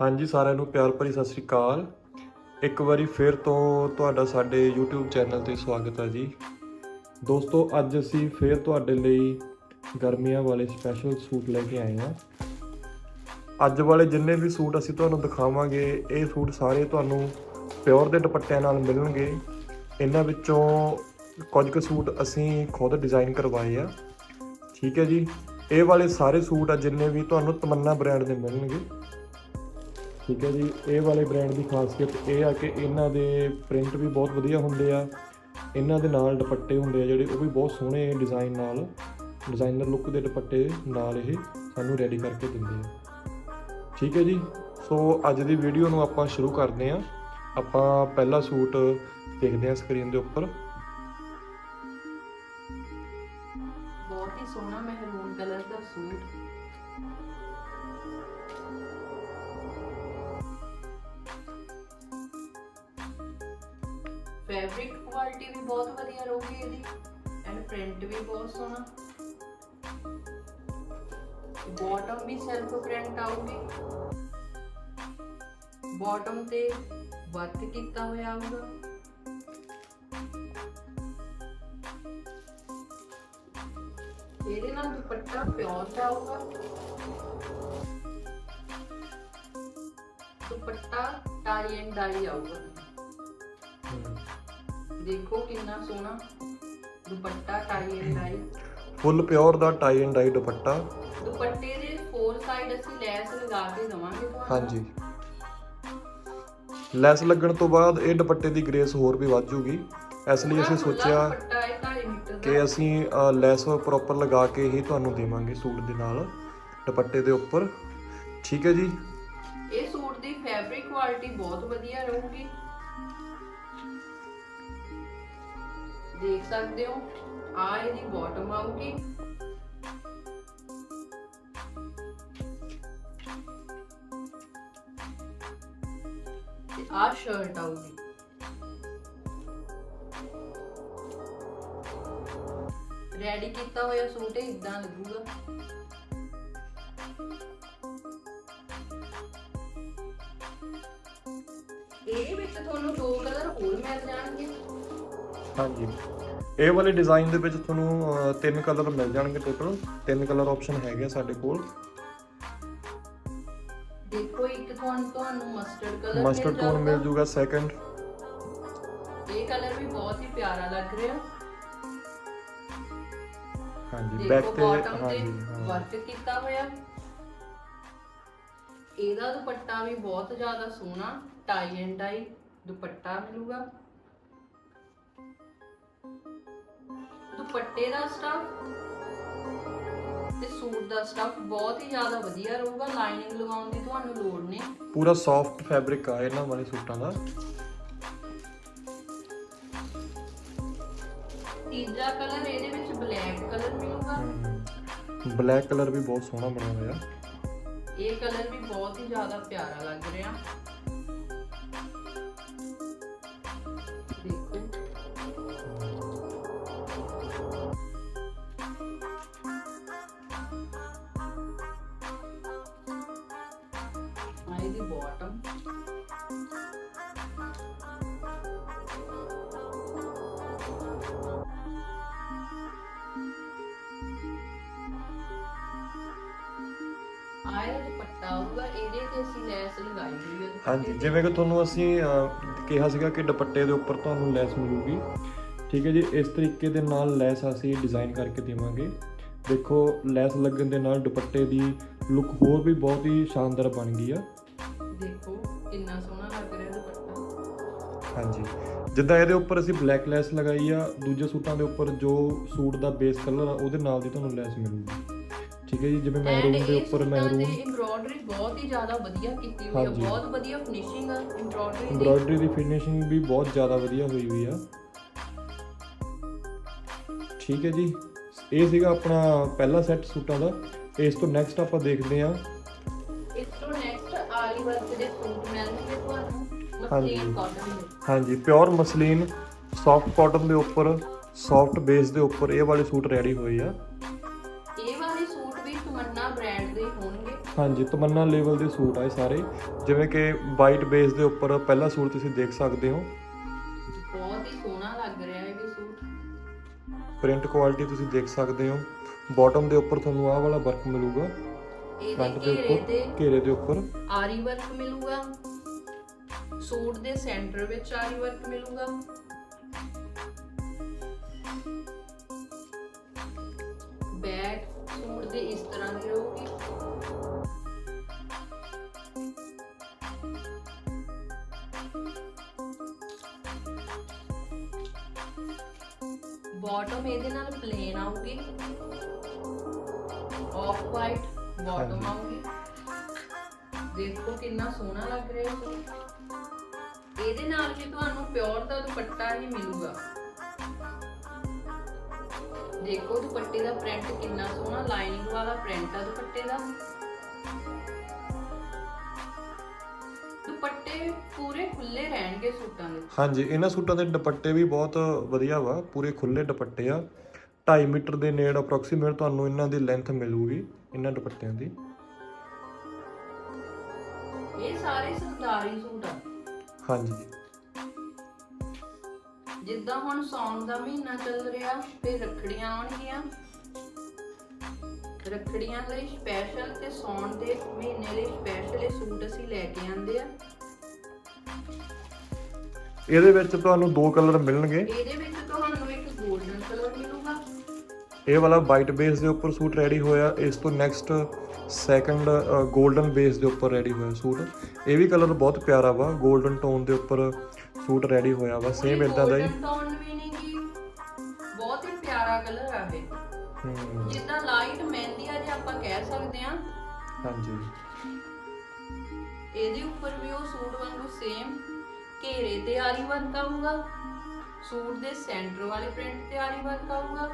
ਹਾਂਜੀ, ਸਾਰਿਆਂ ਨੂੰ ਪਿਆਰ ਭਰੀ ਸਤਿ ਸ੍ਰੀ ਅਕਾਲ। ਇੱਕ ਵਾਰੀ ਫਿਰ ਤੋਂ ਤੁਹਾਡਾ ਸਾਡੇ YouTube ਚੈਨਲ ਤੇ ਸਵਾਗਤ ਹੈ ਜੀ। ਦੋਸਤੋ, ਅੱਜ ਅਸੀਂ ਫਿਰ ਤੁਹਾਡੇ ਲਈ ਗਰਮੀਆਂ ਵਾਲੇ ਸਪੈਸ਼ਲ ਸੂਟ ਲੈ ਕੇ ਆਏ ਹਾਂ। ਅੱਜ ਵਾਲੇ ਜਿੰਨੇ ਵੀ ਸੂਟ ਅਸੀਂ ਤੁਹਾਨੂੰ ਦਿਖਾਵਾਂਗੇ, ਇਹ ਸੂਟ ਸਾਰੇ ਤੁਹਾਨੂੰ ਪਿਓਰ ਦੇ ਦੁਪੱਟਿਆਂ ਨਾਲ ਮਿਲਣਗੇ। ਇਹਨਾਂ ਵਿੱਚੋਂ ਕੁਝ ਕੁ ਸੂਟ ਅਸੀਂ ਖੁਦ ਡਿਜ਼ਾਈਨ ਕਰਵਾਏ ਆ। ਠੀਕ ਹੈ ਜੀ? ਇਹ ਵਾਲੇ ਸਾਰੇ ਸੂਟ ਆ ਜਿੰਨੇ ਵੀ ਤੁਹਾਨੂੰ ਤਮੰਨਾ ਬ੍ਰਾਂਡ ਦੇ ਮਿਲਣਗੇ। ਠੀਕ ਹੈ ਜੀ, ਇਹ ਵਾਲੇ ਬ੍ਰਾਂਡ ਦੀ ਖਾਸੀਅਤ ਇਹ ਆ ਕਿ ਇਹਨਾਂ ਦੇ ਪ੍ਰਿੰਟ ਵੀ ਬਹੁਤ ਵਧੀਆ ਹੁੰਦੇ ਆ। ਇਹਨਾਂ ਦੇ ਨਾਲ ਦੁਪੱਟੇ ਹੁੰਦੇ ਆ ਜਿਹੜੇ, ਉਹ ਵੀ ਬਹੁਤ ਸੋਹਣੇ ਡਿਜ਼ਾਈਨ ਨਾਲ ਡਿਜ਼ਾਈਨਰ ਲੁੱਕ ਦੇ ਦੁਪੱਟੇ ਨਾਲ ਇਹ ਸਾਨੂੰ ਰੈਡੀ ਕਰਕੇ ਦਿੰਦੇ ਆ। ਠੀਕ ਹੈ ਜੀ, ਸੋ ਅੱਜ ਦੀ ਵੀਡੀਓ ਨੂੰ ਆਪਾਂ ਸ਼ੁਰੂ ਕਰਦੇ ਆ। ਆਪਾਂ ਪਹਿਲਾ ਸੂਟ ਦੇਖਦੇ ਆ ਸਕਰੀਨ ਦੇ ਉੱਪਰ। ਬਹੁਤ ਸੋਹਣਾ ਬਾਟਮ ਵੀ ਸੈਲਫ ਪ੍ਰਿੰਟ ਆਊਗੀ ਬਾਟਮ ਤੇ ਵਰਕ ਕੀਤਾ ਹੋਇਆ ਆਊਗਾ ਇਹਦੇ ਨਾਲ ਦੁਪੱਟਾ ਪਿਓਰ ਦਾ ਆਊਗਾ ਦੁਪੱਟਾ ਟਾਈ ਐਂਡ ਡਾਈ ਆਊਗਾ ਦੇਖੋ ਕਿੰਨਾ ਸੋਹਣਾ dupatta tie and dye full pure the tie and dye dupatta. ਦੁਪੱਟੇ ਦੇ ਫੋਰ ਸਾਈਡ ਅਸੀਂ ਲੈਸ ਲਗਾ ਕੇ ਦਵਾਂਗੇ ਤੁਹਾਨੂੰ। ਹਾਂਜੀ। ਲੈਸ ਲੱਗਣ ਤੋਂ ਬਾਅਦ ਇਹ ਦੁਪੱਟੇ ਦੀ ਗ੍ਰੇਸ ਹੋਰ ਵੀ ਵੱਧ ਜੂਗੀ। ਇਸ ਲਈ ਅਸੀਂ ਸੋਚਿਆ ਦੁਪੱਟਾ ਹੈ 2.5 ਮੀਟਰ ਕਿ ਅਸੀਂ ਲੈਸ ਪ੍ਰੋਪਰ ਲਗਾ ਕੇ ਹੀ ਤੁਹਾਨੂੰ ਦੇਵਾਂਗੇ ਸੂਟ ਦੇ ਨਾਲ ਦੁਪੱਟੇ ਦੇ ਉੱਪਰ। ਠੀਕ ਹੈ ਜੀ? ਇਹ ਸੂਟ ਦੀ ਫੈਬਰਿਕ ਕੁਆਲਿਟੀ ਬਹੁਤ ਵਧੀਆ ਰਹੂਗੀ। ਦੇਖ ਸਕਦੇ ਹੋ ਆ ਇਹਦੀ ਬਾਟਮ ਆਊਗੀ। ਤੇ ਆ ਸ਼ਰਟ ਆਊਗੀ। ਰੈਡੀ ਕੀਤਾ ਹੋਇਆ ਸੂਟ ਇਹ ਇਦਾਂ ਲੱਗੂਗਾ। ਇਹ ਵਿੱਚ ਤੁਹਾਨੂੰ ਦੋ ਕਲਰ ਹੋਰ ਮਿਲ ਜਾਣਗੇ। ਹਾਂਜੀ। ਇਹ ਵਾਲੇ ਡਿਜ਼ਾਈਨ ਦੇ ਵਿੱਚ ਤੁਹਾਨੂੰ ਤਿੰਨ ਕਲਰ ਮਿਲ ਜਾਣਗੇ ਟੋਟਲ ਤਿੰਨ ਕਲਰ ਆਪਸ਼ਨ ਹੈਗੇ ਆ ਸਾਡੇ ਕੋਲ। ਦੇਖੋ ਇੱਕ ਤੁਹਾਨੂੰ ਤੁਹਾਨੂੰ ਮਸਟਰਡ ਕਲਰ ਮਸਟਰਡ ਟੋਨ ਮਿਲ ਜੂਗਾ ਸੈਕੰਡ ਇਹ ਕਲਰ ਵੀ ਬਹੁਤ ਹੀ ਪਿਆਰਾ ਲੱਗ ਰਿਹਾ। ਹਾਂਜੀ ਬੈਕ ਦੇਖੋ ਤੇ ਬਾਟਮ ਤੇ ਹਾਂਜੀ ਹਾਂ। ਵਰਕ ਕੀਤਾ ਹੋਇਆ। ਇਹਦਾ ਦੁਪੱਟਾ ਵੀ ਬਹੁਤ ਜ਼ਿਆਦਾ ਸੋਹਣਾ ਟਾਈ ਐਂਡ ਡਾਈ ਦੁਪੱਟਾ ਮਿਲੂਗਾ। ਦੁਪੱਟੇ ਦਾ ਸਟਫ ਤੇ ਸੂਟ ਦਾ ਸਟਫ ਬਹੁਤ ਹੀ ਜ਼ਿਆਦਾ ਵਧੀਆ ਰਹੂਗਾ ਲਾਈਨਿੰਗ ਲਗਾਉਣ ਦੀ ਤੁਹਾਨੂੰ ਲੋੜ ਨਹੀਂ। ਪੂਰਾ ਸੌਫਟ ਫੈਬਰਿਕ ਆ ਇਹਨਾਂ ਵਾਲੇ ਸੂਟਾਂ ਦਾ। ਤੀਜਾ ਕਲਰ ਇਹਦੇ ਵਿੱਚ ਬਲੈਕ ਕਲਰ ਮਿਲੂਗਾ। ਬਲੈਕ ਕਲਰ ਵੀ ਬਹੁਤ ਸੋਹਣਾ ਬਣਿਆ ਹੋਇਆ। ਇਹ ਕਲਰ ਵੀ ਬਹੁਤ ਹੀ ਜ਼ਿਆਦਾ ਪਿਆਰਾ ਲੱਗ ਰਿਹਾ। ਆਇਆ ਦੁਪੱਟਾ ਆਊਗਾ ਇਹਦੇ ਤੇ ਅਸੀਂ ਲੈਸ ਲਗਾਈ ਹੋਈ ਹੈ ਦੁਪੱਟੇ ਹਾਂਜੀ। ਜਿਵੇਂ ਕਿ ਤੁਹਾਨੂੰ ਅਸੀਂ ਅਹ, ਕਿਹਾ ਸੀਗਾ ਕਿ ਦੁਪੱਟੇ ਦੇ ਉੱਪਰ ਤੁਹਾਨੂੰ ਲੈਸ ਮਿਲੂਗੀ। ਠੀਕ ਹੈ ਜੀ ਇਸ ਤਰੀਕੇ ਦੇ ਨਾਲ ਲੈਸ ਅਸੀਂ ਡਿਜ਼ਾਈਨ ਕਰਕੇ ਦੇਵਾਂਗੇ। ਦੇਖੋ ਲੈਸ ਲੱਗਣ ਦੇ ਨਾਲ ਦੁਪੱਟੇ ਦੀ ਲੁੱਕ ਹੋਰ ਵੀ ਬਹੁਤ ਹੀ ਸ਼ਾਨਦਾਰ ਬਣ ਗਈ ਆ। ਦੇਖੋ ਕਿੰਨਾ ਸੋਹਣਾ ਲੱਗ ਰਿਹਾ ਦੁਪੱਟਾ। ਹਾਂਜੀ ਜਿੱਦਾਂ ਇਹਦੇ ਉੱਪਰ ਅਸੀਂ ਬਲੈਕ ਲੈਸ ਲਗਾਈ ਆ ਦੂਜੇ ਸੂਟਾਂ ਦੇ ਉੱਪਰ ਜੋ ਸੂਟ ਦਾ ਬੇਸ ਕਲਰ ਆ ਉਹਦੇ ਨਾਲ ਦੀ ਤੁਹਾਨੂੰ ਲੈਸ ਮਿਲੂਗੀ। ਠੀਕ ਹੈ ਜੀ ਜਿਵੇਂ ਮਹਿਰੂਨ ਦੇ ਉੱਪਰ ਮਹਿਰੂਨ ਐਮਬ੍ਰੋਇਡਰੀ ਬਹੁਤ ਹੀ ਜ਼ਿਆਦਾ ਵਧੀਆ ਕੀਤੀ ਹੋਈ ਹੈ ਹਾਂਜੀ। ਬਹੁਤ ਵਧੀਆ ਫਿਨਿਸ਼ਿੰਗ ਐਮਬ੍ਰੋਇਡਰੀ ਦੀ। ਐਮਬ੍ਰੋਇਡਰੀ ਦੀ ਫਿਨਿਸ਼ਿੰਗ ਵੀ ਬਹੁਤ ਜ਼ਿਆਦਾ ਵਧੀਆ ਹੋਈ ਹੋਈ ਆ। ਠੀਕ ਹੈ ਜੀ ਇਹ ਸੀਗਾ ਆਪਣਾ ਪਹਿਲਾ ਸੈੱਟ ਸੂਟਾਂ ਦਾ। ਇਸ ਤੋਂ ਨੈਕਸਟ ਆਪਾਂ ਦੇਖਦੇ ਹਾਂ। ਇਸ ਤੋਂ ਨੈਕਸਟ ਆਰੀ ਵਰਕ ਦੇ ਸੂਟ ਮਿਲਣਗੇ ਤੁਹਾਨੂੰ ਹਾਂਜੀ। ਮਸਲੀਨ ਕਾਟਨ ਦੇ। ਹਾਂਜੀ ਪਿਓਰ ਮਸਲੀਨ ਸੌਫਟ ਕਾਟਨ ਦੇ ਉੱਪਰ ਸੌਫਟ ਬੇਸ ਦੇ ਉੱਪਰ ਇਹ ਵਾਲੇ ਸੂਟ ਰੈਡੀ ਹੋਏ ਆ। ਹਾਂਜੀ ਤਮੰਨਾ ਲੈਵਲ ਦੇ ਸੂਟ ਆ ਇਹ ਸਾਰੇ। ਜਿਵੇਂ ਕਿ ਵਾਈਟ ਬੇਸ ਦੇ ਉੱਪਰ ਪਹਿਲਾ ਸੂਟ ਤੁਸੀਂ ਦੇਖ ਸਕਦੇ ਹੋ। ਬਹੁਤ ਹੀ ਸੋਹਣਾ ਲੱਗ ਰਿਹਾ ਇਹ ਵੀ ਸੂਟ। ਪ੍ਰਿੰਟ ਕੁਆਲਿਟੀ ਤੁਸੀਂ ਦੇਖ ਸਕਦੇ ਹੋ। ਬਾਟਮ ਦੇ ਉੱਪਰ ਤੁਹਾਨੂੰ ਆਹ ਵਾਲਾ ਵਰਕ ਮਿਲੂਗਾ। ਫਰੰਟ ਦੇ ਉੱਪਰ ਘੇਰੇ ਦੇ ਉੱਪਰ। ਆਰੀ ਵਰਕ ਮਿਲੂਗਾ। ਸੂਟ ਦੇ ਸੈਂਟਰ ਵਿੱਚ ਆਰੀ ਵਰਕ ਮਿਲੂਗਾ। ਬੈਕ ਸੂਟ ਦੇ ਇਸ ਤਰ੍ਹਾਂ ਦੀ ਰਹੂਗੀ ਬਾਟਮ ਇਹਦੇ ਨਾਲ ਪਲੇਨ ਆਊਗੀ। Off white bottom. ਆਊਗੀ। ਦੇਖੋ ਕਿੰਨਾ ਸੋਹਣਾ ਲੱਗ ਰਿਹਾ ਹੈ ਇਹਦੇ ਨਾਲ ਵੀ ਤੁਹਾਨੂੰ ਪਿਓਰ ਦਾ ਦੁਪੱਟਾ ਹੀ ਮਿਲੂਗਾ। ਦੇਖੋ ਦੁਪੱਟੇ ਦਾ ਪ੍ਰਿੰਟ ਕਿੰਨਾ ਸੋਹਣਾ ਲਾਈਨਿੰਗ ਵਾਲਾ ਪ੍ਰਿੰਟ ਆ ਦੁਪੱਟੇ ਦਾ। ਦੁਪੱਟੇ ਪੂਰੇ ਖੁੱਲੇ ਰਹਿਣਗੇ ਸੂਟਾਂ ਦੇ। ਹਾਂਜੀ ਇਹਨਾਂ ਸੂਟਾਂ ਦੇ ਦੁਪੱਟੇ ਵੀ ਬਹੁਤ ਵਧੀਆ ਵਾ ਪੂਰੇ ਖੁੱਲੇ ਦੁਪੱਟੇ ਆ। 2.5 ਮੀਟਰ ਦੇ ਨੇੜ ਅਪਰੋਕਸੀਮੇਟ ਤੁਹਾਨੂੰ ਇਹਨਾਂ ਦੀ ਲੈਂਥ ਮਿਲੂਗੀ ਇਹਨਾਂ ਦੁਪੱਟਿਆਂ ਦੀ। ਇਹ ਸਾਰੇ ਸਰਦਾਰੀ ਸੂਟ ਆ। ਹਾਂਜੀ। ਜਿੱਦਾਂ ਹੁਣ ਸੌਣ ਦਾ ਮਹੀਨਾ ਚੱਲ ਰਿਹਾ ਤੇ ਰੱਖੜੀਆਂ ਆਉਣਗੀਆਂ। ਰੱਖੜੀਆਂ ਲਈ ਸਪੈਸ਼ਲ ਤੇ ਸੌਣ ਦੇ ਮਹੀਨੇ ਲਈ ਸਪੈਸ਼ਲ ਇਹ ਸੂਟ ਅਸੀਂ ਲੈ ਕੇ ਆਂਦੇ ਆ। ਇਹਦੇ ਵਿੱਚ ਤੁਹਾਨੂੰ ਦੋ ਕਲਰ ਮਿਲਣਗੇ। ਇਹਦੇ ਵਿੱਚ ਤੁਹਾਨੂੰ ਇੱਕ 골ਡਨ ਕਲਰ ਮਿਲੂਗਾ। ਇਹ ਵਾਲਾ ਵਾਈਟ ਬੇਸ ਦੇ ਉੱਪਰ ਸੂਟ ਰੈਡੀ ਹੋਇਆ ਇਸ ਤੋਂ ਨੈਕਸਟ ਸੈਕੰਡ ਗੋਲਡਨ ਬੇਸ ਦੇ ਉੱਪਰ ਰੈਡੀ ਹੋਇਆ ਸੂਟ। ਇਹ ਵੀ ਕਲਰ ਬਹੁਤ ਪਿਆਰਾ ਵਾ ਗੋਲਡਨ ਟੋਨ ਦੇ ਉੱਪਰ ਸੂਟ ਰੈਡੀ ਹੋਇਆ ਵਾ ਸੇਮ ਇਦਾਂ ਦਾ ਹੀ। ਬਹੁਤ ਹੀ ਪਿਆਰਾ ਕਲਰ ਆ ਇਹ। ਜਿੱਦਾਂ ਲਾਈਟ ਮਹਿੰਦੀ ਆ ਜੇ ਆਪਾਂ ਕਹਿ ਸਕਦੇ ਆ ਹਾਂਜੀ। ਇਹਦੇ ਉੱਪਰ ਵੀ ਉਹ ਸੂਟ ਵਾਂਗੂ ਸੇਮ ਘੇਰੇ ਤੇ ਆਰੀ ਵਰਕ ਆਊਗਾ ਸੂਟ ਦੇ ਸੈਂਟਰ ਵਾਲੇ ਪ੍ਰਿੰਟ ਤੇ ਆਰੀ ਵਰਕ ਆਊਗਾ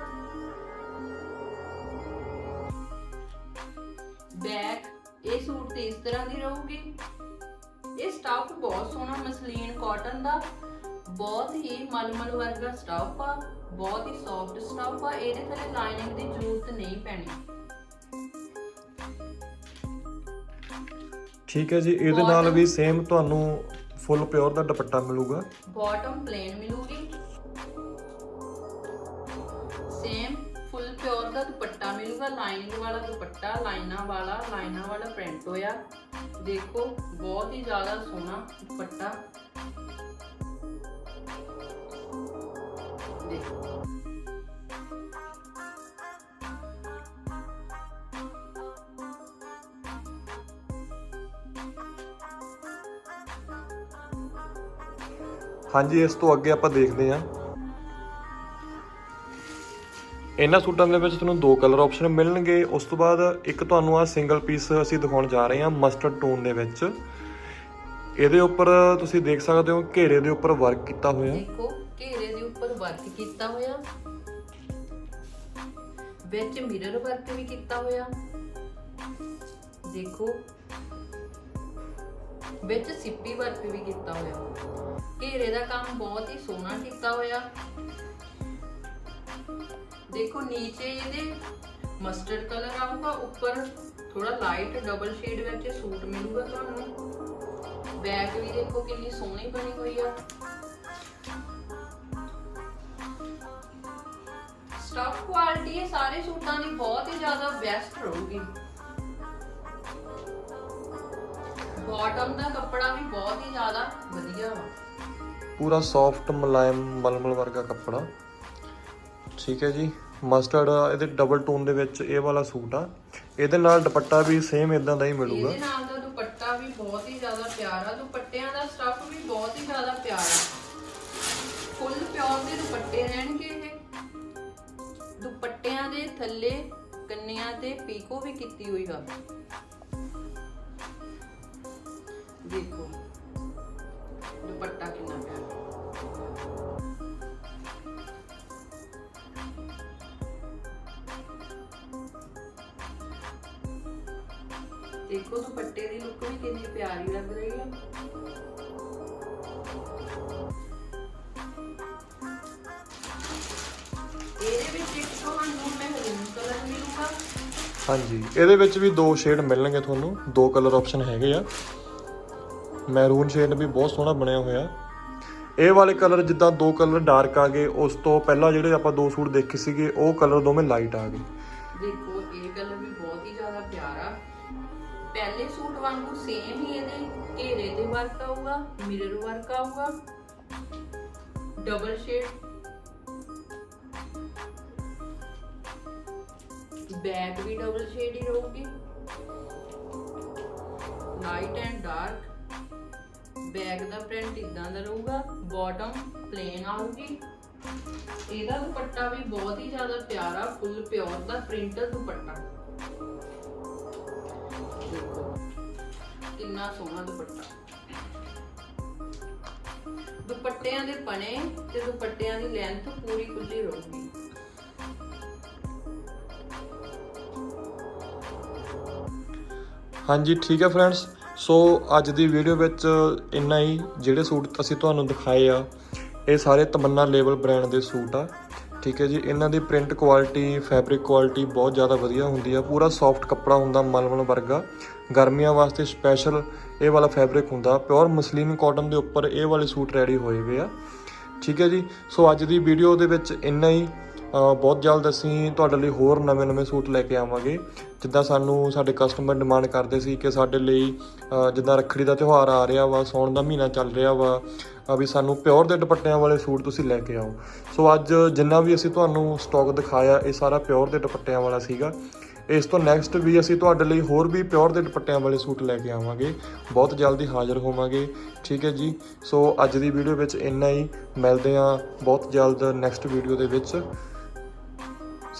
ਬੈਕ ਇਹ ਸੂਟ ਤੇ ਇਸ ਤਰ੍ਹਾਂ ਦੀ ਰਹੂਗੀ। ਇਹ ਸਟਾਫ ਬਹੁਤ ਸੋਹਣਾ ਮਸਲੀਨ ਕਾਟਨ ਦਾ। ਬਹੁਤ ਹੀ ਮਲਮਲ ਵਰਗਾ ਸਟਾਫ ਆ। ਬਹੁਤ ਹੀ ਸੌਫਟ ਸਟਾਫ ਆ। ਇਹਦੇ ਥੱਲੇ ਲਾਈਨਿੰਗ ਦੀ ਜ਼ਰੂਰਤ ਨਹੀਂ ਪੈਣੀ। ਠੀਕ ਹੈ ਜੀ ਇਹਦੇ ਨਾਲ ਵੀ ਸੇਮ ਤੁਹਾਨੂੰ ਫੁੱਲ ਪਿਓਰ ਦਾ ਦੁਪੱਟਾ ਮਿਲੂਗਾ। ਬਾਟਮ ਪਲੇਨ ਮਿਲੂਗੀ। ਸੇਮ ਫੁੱਲ ਪਿਓਰ ਦਾ ਦੁਪੱਟਾ ਮਿਲੂਗਾ ਲਾਈਨਿੰਗ ਵਾਲਾ ਦੁਪੱਟਾ ਲਾਈਨਾਂ ਵਾਲਾ ਲਾਈਨਾਂ ਵਾਲਾ ਪ੍ਰਿੰਟ ਹੋਇਆ। ਦੇਖੋ ਬਹੁਤ ਹੀ ਜ਼ਿਆਦਾ ਸੋਹਣਾ ਦੁਪੱਟਾ। ਦੇਖੋ। ਹਾਂਜੀ, ਇਸ ਤੋਂ ਅੱਗੇ ਆਪਾਂ ਦੇਖਦੇ ਹਾਂ। ਇਹਨਾਂ ਸੂਟਾਂ ਦੇ ਵਿੱਚ ਤੁਹਾਨੂੰ ਦੋ ਕਲਰ ਆਪਸ਼ਨ ਮਿਲਣਗੇ। ਉਸ ਤੋਂ ਬਾਅਦ ਇੱਕ ਤੁਹਾਨੂੰ ਆ ਸਿੰਗਲ ਪੀਸ ਅਸੀਂ ਦਿਖਾਉਣ ਜਾ ਰਹੇ ਹਾਂ ਮਸਟਰਡ ਟੋਨ ਦੇ ਵਿੱਚ। ਇਹਦੇ ਉੱਪਰ ਤੁਸੀਂ ਦੇਖ ਸਕਦੇ ਹੋ ਘੇਰੇ ਦੇ ਉੱਪਰ ਵਰਕ ਕੀਤਾ ਹੋਇਆ। ਦੇਖੋ, ਘੇਰੇ ਦੇ ਉੱਪਰ ਵਰਕ ਕੀਤਾ ਹੋਇਆ। ਵਿੱਚ ਮਿਰਰ ਵਰਕ ਵੀ ਕੀਤਾ ਹੋਇਆ। ਦੇਖੋ ਵਿੱਚ ਸਿੱਪੀ ਵਰਕ ਵੀ ਕੀਤਾ ਹੋਇਆ। ਘੇਰੇ ਦਾ ਕੰਮ ਬਹੁਤ ਹੀ ਸੋਹਣਾ ਕੀਤਾ ਹੋਇਆ। ਦੇਖੋ, ਨੀਚੇ ਇਹਦੇ ਮਸਟਰਡ ਕਲਰ ਆਊਗਾ, ਉੱਪਰ ਥੋੜਾ ਲਾਈਟ ਡਬਲ ਸ਼ੇਡ ਵਿੱਚ ਸੂਟ ਮਿਲੂਗਾ ਤੁਹਾਨੂੰ। ਬੈਕ ਵੀ ਦੇਖੋ ਕਿੰਨੀ ਸੋਹਣੀ ਬਣੀ ਹੋਈ ਆ। ਸਟਾਫ ਕੁਆਲਿਟੀ ਇਹ ਸਾਰੇ ਸੂਟਾਂ ਦੀ ਬਹੁਤ ਹੀ ਜ਼ਿਆਦਾ ਬੈਸਟ ਰਹੂਗੀ। ਬਾਟਮ ਦਾ ਕੱਪੜਾ ਵੀ ਬਹੁਤ ਹੀ ਜ਼ਿਆਦਾ ਵਧੀਆ ਵਾ। ਪੂਰਾ ਸੌਫਟ ਮੁਲਾਇਮ ਮਲਮਲ ਵਰਗਾ ਕੱਪੜਾ। ਠੀਕ ਹੈ ਜੀ। ਮਸਟਰਡ ਇਹਦੇ ਡਬਲ ਟੋਨ ਦੇ ਵਿੱਚ ਇਹ ਵਾਲਾ ਸੂਟ ਆ। ਇਹਦੇ ਨਾਲ ਦੁਪੱਟਾ ਵੀ ਸੇਮ ਇਦਾਂ ਦਾ ਹੀ ਮਿਲੂਗਾ। ਇਹਦੇ ਨਾਲ ਦਾ ਦੁਪੱਟਾ ਵੀ ਬਹੁਤ ਹੀ ਜ਼ਿਆਦਾ ਪਿਆਰਾ। ਦੁਪੱਟਿਆਂ ਦਾ ਸਟਫ ਵੀ ਬਹੁਤ ਹੀ ਜ਼ਿਆਦਾ ਪਿਆਰਾ। ਫੁੱਲ ਪਿਓਰ ਦੇ ਦੁਪੱਟੇ ਰਹਿਣਗੇ ਇਹ। ਦੁਪੱਟਿਆਂ ਦੇ ਥੱਲੇ ਕੰਨਿਆਂ ਤੇ ਪੀਕੋ ਵੀ ਕੀਤੀ ਹੋਈ ਆ। ਦੇਖੋ। ਦੁਪੱਟਾ ਕਿੰਨਾ ਪਿਆਰਾ। ਦੇਖੋ ਦੁਪੱਟੇ ਦੀ ਲੁੱਕ ਵੀ ਕਿੰਨੀ ਪਿਆਰੀ ਲੱਗ ਰਹੀ ਹੈ ਇਹਦੇ ਵਿੱਚ ਇੱਕ ਤੁਹਾਨੂੰ ਮਹਿਰੂਨ ਕਲਰ ਮਿਲੂਗਾ। ਹਾਂਜੀ, ਇਹਦੇ ਵਿੱਚ ਵੀ ਦੋ ਸ਼ੇਡ ਮਿਲਣਗੇ ਤੁਹਾਨੂੰ। ਦੋ ਕਲਰ ਆਪਸ਼ਨ ਹੈਗੇ ਆ। ਮੈਰੂਨ ਸ਼ੇਡ ਵੀ ਬਹੁਤ ਸੋਹਣਾ ਬਣਿਆ ਹੋਇਆ। ਇਹ ਵਾਲੇ ਕਲਰ ਜਿੱਦਾਂ ਦੋ ਕਲਰ ਡਾਰਕ ਆ ਗਏ, ਉਸ ਤੋਂ ਪਹਿਲਾਂ ਜਿਹੜੇ ਆਪਾਂ ਦੋ ਸੂਟ ਦੇਖੇ ਸੀਗੇ, ਉਹ ਕਲਰ ਦੋਵੇਂ ਲਾਈਟ ਆ ਗਏ। ਦੇਖੋ, ਇਹ ਕਲਰ ਵੀ ਬਹੁਤ ਹੀ ਜ਼ਿਆਦਾ ਪਿਆਰਾ। ਪਹਿਲੇ ਸੂਟ ਵਾਂਗੂ ਸੇਮ ਹੀ ਇਹਦੇ ਘੇਰੇ ਤੇ ਵਰਕ ਆਊਗਾ ਮਿਰਰ ਵਰਕ ਆਊਗਾ। ਡਬਲ ਸ਼ੇਡ ਬੈਕ ਵੀ ਡਬਲ ਸ਼ੇਡ ਹੀ ਰਹੂਗੀ। ਲਾਈਟ ਐਂਡ ਡਾਰਕ ਬੈਕ ਦਾ ਪ੍ਰਿੰਟ ਇਦਾਂ ਦਾ ਰਹੂਗਾ ਬਾਟਮ ਪਲੇਨ ਆਊਗੀ। ਇਹਦਾ ਦੁਪੱਟਾ ਵੀ ਬਹੁਤ ਹੀ ਜ਼ਿਆਦਾ ਪਿਆਰਾ ਫੁੱਲ ਪਿਓਰ ਦਾ ਪ੍ਰਿੰਟਡ ਦੁਪੱਟਾ। ਦੇਖੋ, ਕਿੰਨਾ ਸੋਹਣਾ ਦੁਪੱਟਾ। ਦੁਪੱਟਿਆਂ ਦੇ ਪਣੇ ਤੇ ਦੁਪੱਟਿਆਂ ਦੀ ਲੈਂਥ ਪੂਰੀ ਖੁੱਲੀ ਰਹੂਗੀ। ਹਾਂਜੀ, ਠੀਕ ਹੈ ਫਰੈਂਡਸ ਸੋ ਅੱਜ ਦੀ ਵੀਡੀਓ ਵਿੱਚ ਇੰਨਾ ਹੀ, ਜਿਹੜੇ ਸੂਟ ਅਸੀਂ ਤੁਹਾਨੂੰ ਦਿਖਾਏ ਆ, ਇਹ ਸਾਰੇ ਤਮੰਨਾ ਲੇਬਲ ਬ੍ਰਾਂਡ ਦੇ ਸੂਟ ਆ। ਠੀਕ ਹੈ ਜੀ, ਇਹਨਾਂ ਦੀ ਪ੍ਰਿੰਟ ਕੁਆਲਿਟੀ, ਫੈਬਰਿਕ ਕੁਆਲਿਟੀ ਬਹੁਤ ਜ਼ਿਆਦਾ ਵਧੀਆ ਹੁੰਦੀ ਆ। ਪੂਰਾ ਸੌਫਟ ਕੱਪੜਾ ਹੁੰਦਾ, ਮਲਮਲ ਵਰਗਾ। ਗਰਮੀਆਂ ਵਾਸਤੇ ਸਪੈਸ਼ਲ ਇਹ ਵਾਲਾ ਫੈਬਰਿਕ ਹੁੰਦਾ। ਪਿਓਰ ਮਸਲੀਨ ਕਾਟਨ ਦੇ ਉੱਪਰ ਇਹ ਵਾਲੇ ਸੂਟ ਰੈਡੀ ਹੋਏ ਹੋਏ ਆ। ਠੀਕ ਹੈ ਜੀ, ਸੋ ਅੱਜ ਦੀ ਵੀਡੀਓ ਦੇ ਵਿੱਚ ਇੰਨਾ ਹੀ। ਬਹੁਤ ਜਲਦ ਅਸੀਂ ਤੁਹਾਡੇ ਲਈ ਹੋਰ ਨਵੇਂ-ਨਵੇਂ ਸੂਟ ਲੈ ਕੇ ਆਵਾਂਗੇ। ਜਿੱਦਾਂ ਸਾਨੂੰ ਸਾਡੇ ਕਸਟਮਰ ਡਿਮਾਂਡ ਕਰਦੇ ਸੀ ਕਿ ਸਾਡੇ ਲਈ ਜਿੱਦਾਂ ਰੱਖੜੀ ਦਾ ਤਿਉਹਾਰ ਆ ਰਿਹਾ ਵਾ, ਸੌਣ ਦਾ ਮਹੀਨਾ ਚੱਲ ਰਿਹਾ ਵਾ ਵੀ ਸਾਨੂੰ ਪਿਓਰ ਦੇ ਦੁਪੱਟਿਆਂ ਵਾਲੇ ਸੂਟ ਤੁਸੀਂ ਲੈ ਕੇ ਆਓ। ਸੋ ਅੱਜ ਜਿੰਨਾ ਵੀ ਅਸੀਂ ਤੁਹਾਨੂੰ ਸਟਾਕ ਦਿਖਾਇਆ, ਇਹ ਸਾਰਾ ਪਿਓਰ ਦੇ ਦੁਪੱਟਿਆਂ ਵਾਲਾ ਸੀਗਾ। ਇਸ ਤੋਂ ਨੈਕਸਟ ਵੀ ਅਸੀਂ ਤੁਹਾਡੇ ਲਈ ਹੋਰ ਵੀ ਪਿਓਰ ਦੇ ਦੁਪੱਟਿਆਂ ਵਾਲੇ ਸੂਟ ਲੈ ਕੇ ਆਵਾਂਗੇ। ਬਹੁਤ ਜਲਦੀ ਹਾਜ਼ਰ ਹੋਵਾਂਗੇ, ਠੀਕ ਹੈ ਜੀ? ਸੋ ਅੱਜ ਦੀ ਵੀਡੀਓ ਵਿੱਚ ਇੰਨਾ ਹੀ। ਮਿਲਦੇ ਹਾਂ ਬਹੁਤ ਜਲਦ ਨੈਕਸਟ ਵੀਡੀਓ ਦੇ ਵਿੱਚ।